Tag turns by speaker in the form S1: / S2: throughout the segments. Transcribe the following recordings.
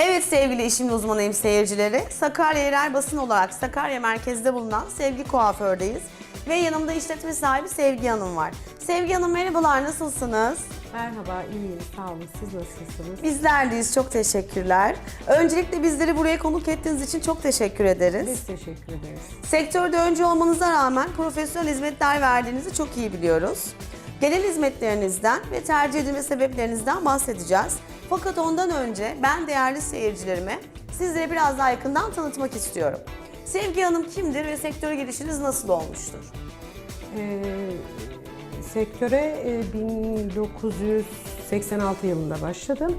S1: Evet sevgili işimin uzmanıyım seyircileri. Sakarya Yerel Basın olarak Sakarya merkezde bulunan Sevgi Kuaför'deyiz. Ve yanımda işletme sahibi Sevgi Hanım var. Sevgi Hanım merhabalar nasılsınız?
S2: Merhaba, iyiyim. Sağ olun. Siz nasılsınız?
S1: Bizler deyiz çok teşekkürler. Öncelikle bizleri buraya konuk ettiğiniz için çok teşekkür ederiz.
S2: Biz teşekkür ederiz.
S1: Sektörde önce olmanıza rağmen profesyonel hizmetler verdiğinizi çok iyi biliyoruz. Genel hizmetlerinizden ve tercih edilme sebeplerinizden bahsedeceğiz. Fakat ondan önce ben değerli seyircilerime sizlere biraz daha yakından tanıtmak istiyorum. Sevgi Hanım kimdir ve sektöre girişiniz nasıl olmuştur?
S2: Ee, sektöre e, 1986 yılında başladım.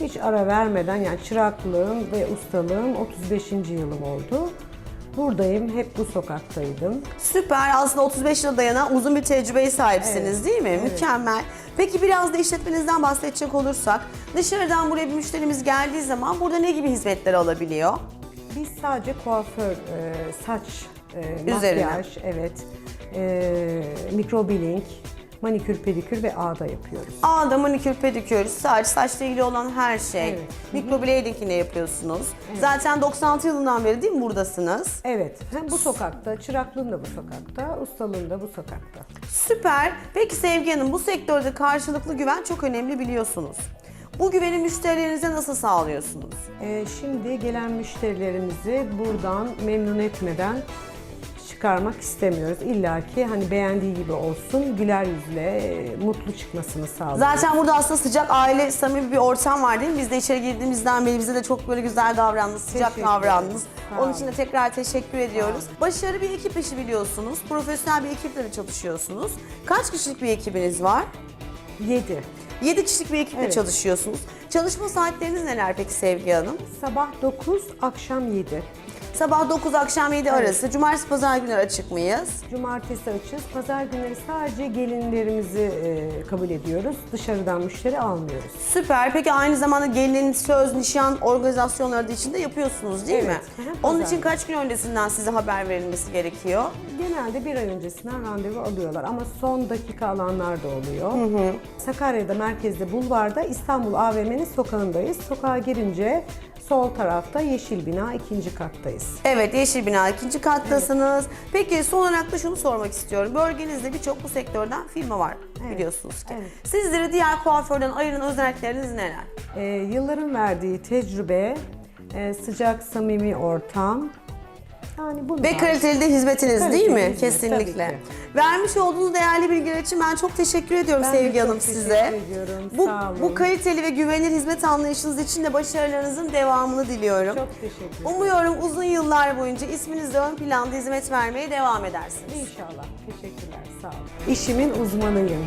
S2: Hiç ara vermeden yani çıraklığım ve ustalığım 35. yılım oldu. Buradayım, hep bu sokaktaydım.
S1: Süper. Aslında 35 yıla dayanan uzun bir tecrübeye sahipsiniz
S2: Evet,
S1: değil mi?
S2: evet.
S1: Mükemmel. Peki biraz da işletmenizden bahsedecek olursak, dışarıdan buraya bir müşterimiz geldiği zaman burada ne gibi hizmetler alabiliyor?
S2: Biz sadece kuaför, e, saç, e,
S1: Üzerine.
S2: makyaj, evet, e, mikroblading, manikür, pedikür ve ağda yapıyoruz.
S1: Ağda manikür, pedikür, saç, saçla ilgili olan her şey.
S2: Evet.
S1: Microblading yine yapıyorsunuz. Zaten 96 yılından beri değil mi buradasınız?
S2: Evet, hem bu sokakta, çıraklığım da bu sokakta, ustalığım da bu sokakta.
S1: Süper. Peki Sevgi Hanım bu sektörde karşılıklı güven çok önemli biliyorsunuz. Bu güveni müşterilerinize nasıl sağlıyorsunuz?
S2: Ee, şimdi gelen müşterilerimizi buradan memnun etmeden çıkarmak istemiyoruz. İlla ki hani beğendiği gibi olsun, güler yüzle, e, mutlu çıkmasını sağlıyoruz.
S1: Zaten burada aslında sıcak aile samimi bir ortam var değil mi? Biz de içeri girdiğimizden beri bize de çok böyle güzel davrandınız, sıcak
S2: Teşekkür
S1: davrandınız.
S2: Sağ
S1: Onun için de tekrar teşekkür ediyoruz. Başarılı bir ekip işi biliyorsunuz. Profesyonel bir ekiple çalışıyorsunuz. Kaç kişilik bir ekibiniz var?
S2: 7.
S1: 7 kişilik bir ekiple
S2: Evet.
S1: çalışıyorsunuz. Çalışma saatleriniz neler peki Sevgi Hanım?
S2: Sabah 9, akşam 7.
S1: Sabah 9 akşam 7 arası. Cumartesi pazar günleri açık mıyız?
S2: Cumartesi açız. Pazar günleri sadece gelinlerimizi e, kabul ediyoruz. Dışarıdan müşteri almıyoruz.
S1: Süper. Peki aynı zamanda gelinin söz, nişan organizasyonları da içinde yapıyorsunuz değil mi?
S2: Evet. Hı hı,
S1: Onun
S2: pazar.
S1: için kaç gün öncesinden size haber verilmesi gerekiyor?
S2: Genelde bir ay öncesinden randevu alıyorlar ama son dakika alanlar da oluyor. Sakarya'da merkezde bulvarda İstanbul AVM'nin sokağındayız. Sokağa girince sol tarafta yeşil bina ikinci kattayız.
S1: Evet, Yeşil Bina ikinci kattasınız. Peki son olarak da şunu sormak istiyorum. Bölgenizde birçok bu sektörden firma var
S2: Evet,
S1: biliyorsunuz ki.
S2: evet.
S1: Sizleri diğer kuaförden ayıran özellikleriniz neler?
S2: Ee, yılların verdiği tecrübe, e, sıcak samimi ortam. Yani bunlar.
S1: Ve kaliteli de hizmetiniz
S2: Kaliteli
S1: değil mi?
S2: hizmet,
S1: Kesinlikle. Vermiş olduğunuz değerli bilgiler için ben çok teşekkür ediyorum
S2: Ben de
S1: Sevgi
S2: çok
S1: Hanım
S2: teşekkür
S1: size.
S2: ediyorum,
S1: Bu,
S2: sağ olun.
S1: bu kaliteli ve güvenilir hizmet anlayışınız için de başarılarınızın devamını diliyorum.
S2: Çok teşekkür ederim.
S1: Umuyorum uzun yıllar boyunca isminizle ön planda hizmet vermeye devam edersiniz.
S2: İnşallah. Teşekkürler. Sağ olun. İşimin uzmanıyım.